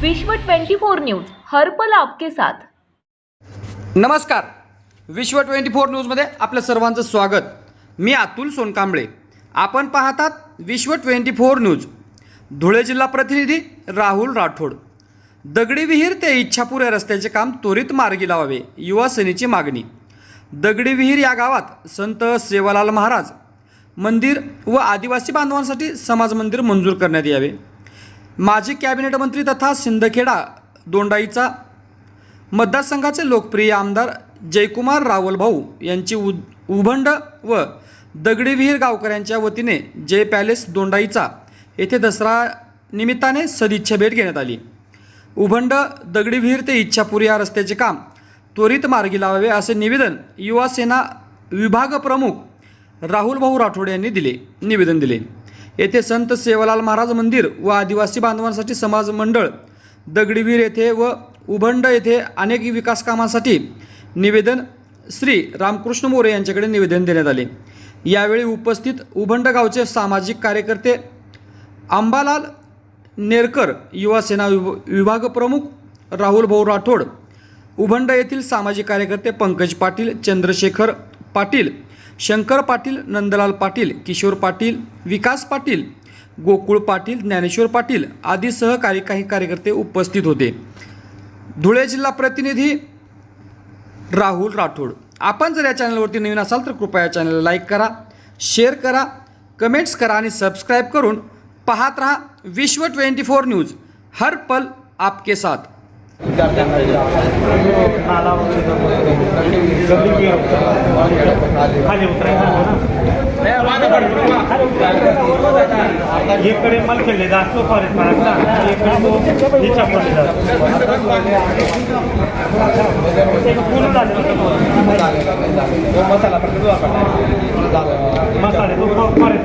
विश्व 24 न्यूज हर्पल आपके साथ. नमस्कार. विश्व ट्वेंटी फोर न्यूजमध्ये आपलं सर्वांचं स्वागत. मी अतुल सोनकांबळे. आपण पाहतात विश्व ट्वेंटी फोर न्यूज. धुळे जिल्हा प्रतिनिधी राहुल राठोड. दगडी विहीर ते इच्छापूर या रस्त्याचे काम त्वरित मार्गी लावावे युवा सेनेची मागणी. दगडी विहीर या गावात संत सेवालाल महाराज मंदिर व आदिवासी बांधवांसाठी समाज मंदिर मंजूर करण्यात यावे. माजी कॅबिनेट मंत्री तथा सिंदखेडा दोंडाईचा मतदारसंघाचे लोकप्रिय आमदार जयकुमार रावल भाऊ यांची उ उभंड व दगडी विहीर गावकऱ्यांच्या वतीने जय पॅलेस दोंडाईचा येथे दसरा निमित्ताने सदिच्छा भेट घेण्यात आली. उभंड दगडी विहीर ते इच्छापुरी या रस्त्याचे काम त्वरित मार्गी लावावे असे निवेदन युवासेना विभाग प्रमुख राहुल भाऊ राठोड यांनी दिले निवेदन दिले. येथे संत सेवालाल महाराज मंदिर व आदिवासी बांधवांसाठी समाज मंडळ दगडीवीर येथे व उभंड येथे अनेक विकास कामांसाठी निवेदन श्री रामकृष्ण मोरे यांच्याकडे निवेदन देण्यात आले. यावेळी उपस्थित उभंड गावचे सामाजिक कार्यकर्ते आंबालाल नेरकर युवा सेना विभ विभाग प्रमुख राहुल भाऊ राठोड उभंड येथील सामाजिक कार्यकर्ते पंकज पाटील चंद्रशेखर पाटील शंकर पाटील नंदलाल पाटील किशोर पाटील विकास पाटील गोकुळ पाटील ज्ञानेश्वर पाटील आदी सहकारी काही कार्यकर्ते उपस्थित होते. धुळे जिल्हा प्रतिनिधी राहुल राठोड. आपण जर या चॅनलवरती नवीन असाल तर कृपया या चॅनलला लाईक करा शेअर करा कमेंट्स करा आणि सबस्क्राईब करून पाहत रहा विश्व ट्वेंटी फोर न्यूज. हर पल आपके साथ. नाला खाली उतरायचं इकडे मलखेडले जास्त फॉरेस्ट महाराष्ट्र इकडे तो हिच्या पडले पूर्ण मसाले तो मसाले तो फॉरेस्ट